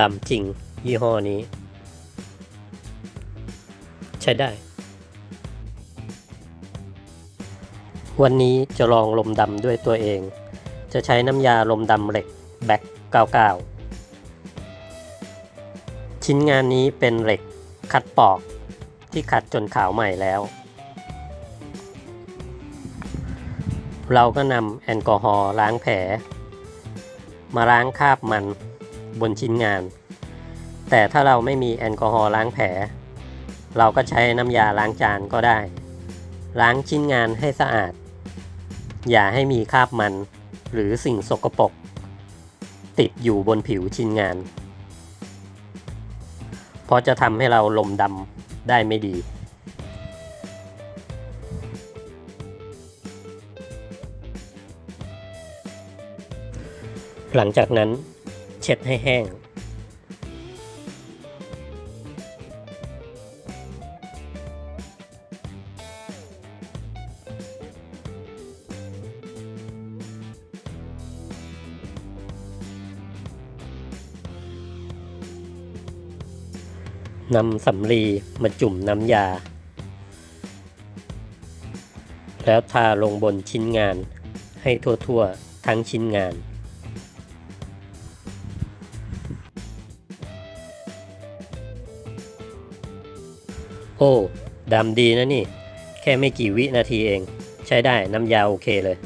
ดำจริง ยี่ห้อนี้ ใช้ได้ วันนี้จะลองลมดำด้วยตัวเอง จะใช้น้ำยาลมดำเหล็กแบ็ก99 ชิ้นงานนี้เป็นเหล็กคัดปอกที่ขัดจนขาวใหม่แล้ว เราก็นำแอลกอฮอล์ล้างแผล มาล้างคราบมัน บนชิ้นงาน แต่ถ้าเราไม่มีแอลกอฮอล์ล้างแผล เราก็ใช้น้ำยาล้างจานก็ได้ ล้างชิ้นงานให้สะอาด อย่าให้มีคราบมันหรือสิ่งสกปรกติดอยู่บนผิวชิ้นงาน เพราะจะทำให้เราลมดำได้ไม่ดีหลังจากนั้น เช็ดให้แห้ง นำสำลีมาจุ่มน้ำยา แล้วทาลงบนชิ้นงานให้ทั่วๆทั้งชิ้นงาน อ้ดำดีนะนี่ แค่ไม่กี่วินาทีเอง ใช้ได้น้ำยาโอเคเลย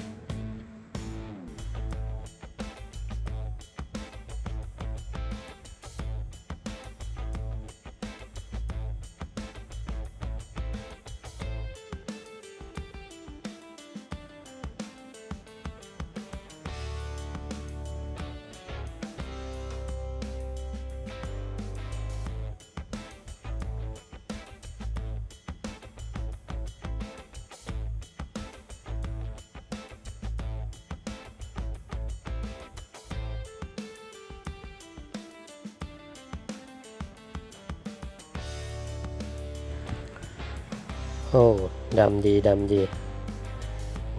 อ้ดำดีดำดี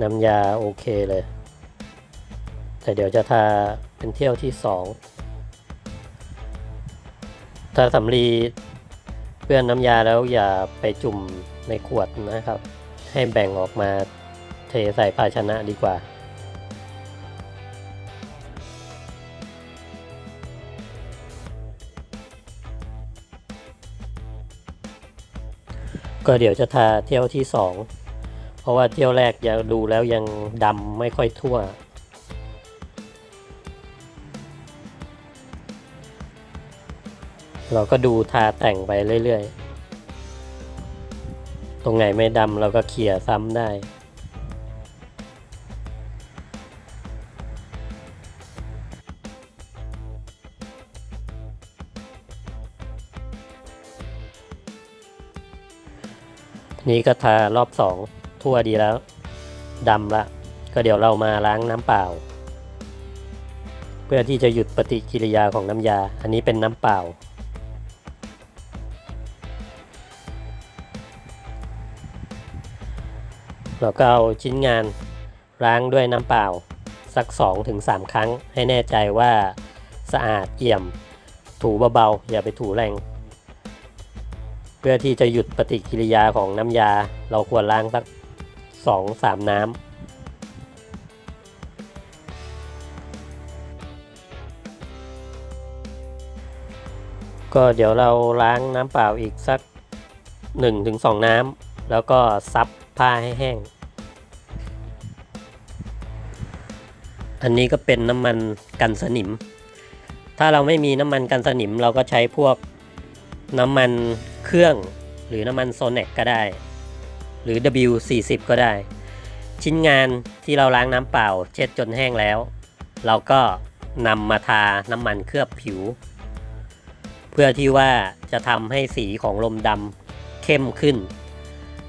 น้ำยาโอเคเลย แต่เดี๋ยวจะทาเป็นเที่ยวที่สองถ้าสำลีเปื้อนน้ำยาแล้วอย่าไปจุ่มในขวดนะครับ ให้แบ่งออกมาเทใส่ภาชนะดีกว่า ก็เดี๋ยวจะทาเที่ยวที่สองเพราะว่าเที่ยวแรกยังดูแล้วยังดำไม่ค่อยทั่ว เราก็ดูทาแต่งไปเรื่อยๆ ตรงไหนไม่ดำเราก็เขี่ยซ้ำได้ นี่ก็ทารอบสองทั่วดีแล้วดำละ ก็เดี๋ยวเรามาล้างน้ำเปล่า เพื่อที่จะหยุดปฏิกิริยาของน้ำยา อันนี้เป็นน้ำเปล่า เราก็เอาชิ้นงานล้างด้วยน้ำเปล่า สัก 2-3 ครั้งให้แน่ใจว่าสะอาดเอี่ยม ถูเบาๆ อย่าไปถูแรง เพื่อที่จะหยุดปฏิกิริยาของน้ำยา เราควรล้างสัก2-3น้ำก็เดี๋ยวเราล้างน้ำเปล่าอีกสัก 1-2 น้ำแล้วก็ซับผ้าให้แห้ง อันนี้ก็เป็นน้ำมันกันสนิม ถ้าเราไม่มีน้ำมันกันสนิมเราก็ใช้พวกน้ำมัน เครื่อง หรือน้ำมันโซเน็กก็ได้ หรือ W40 ก็ได้ ชิ้นงานที่เราล้างน้ำเปล่า เช็ดจนแห้งแล้ว เราก็นำมาทาน้ำมันเคลือบผิว เพื่อที่ว่าจะทำให้สีของลมดำเข้มขึ้น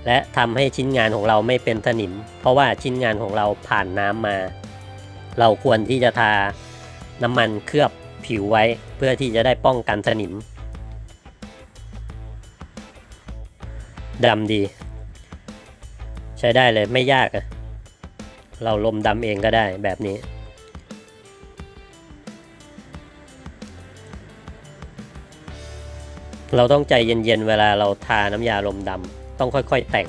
และทำให้ชิ้นงานของเราไม่เป็นสนิม เพราะว่าชิ้นงานของเราผ่านน้ำมา เราควรที่จะทาน้ำมันเคลือบผิวไว้ เพื่อที่จะได้ป้องกันสนิม ดำดี ใช้ได้เลยไม่ยากอะเราลมดำเองก็ได้แบบนี้ เราต้องใจเย็นๆเวลาเราทาน้ำยาลมดำต้องค่อยๆแต่ง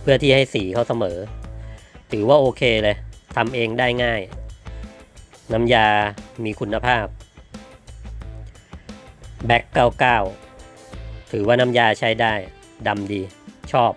เพื่อที่ให้สีเขาเสมอ ถือว่าโอเคเลยทำเองได้ง่าย น้ำยามีคุณภาพแบ็ก99ถือว่าน้ำยาใช้ได้ ดำดีชอบ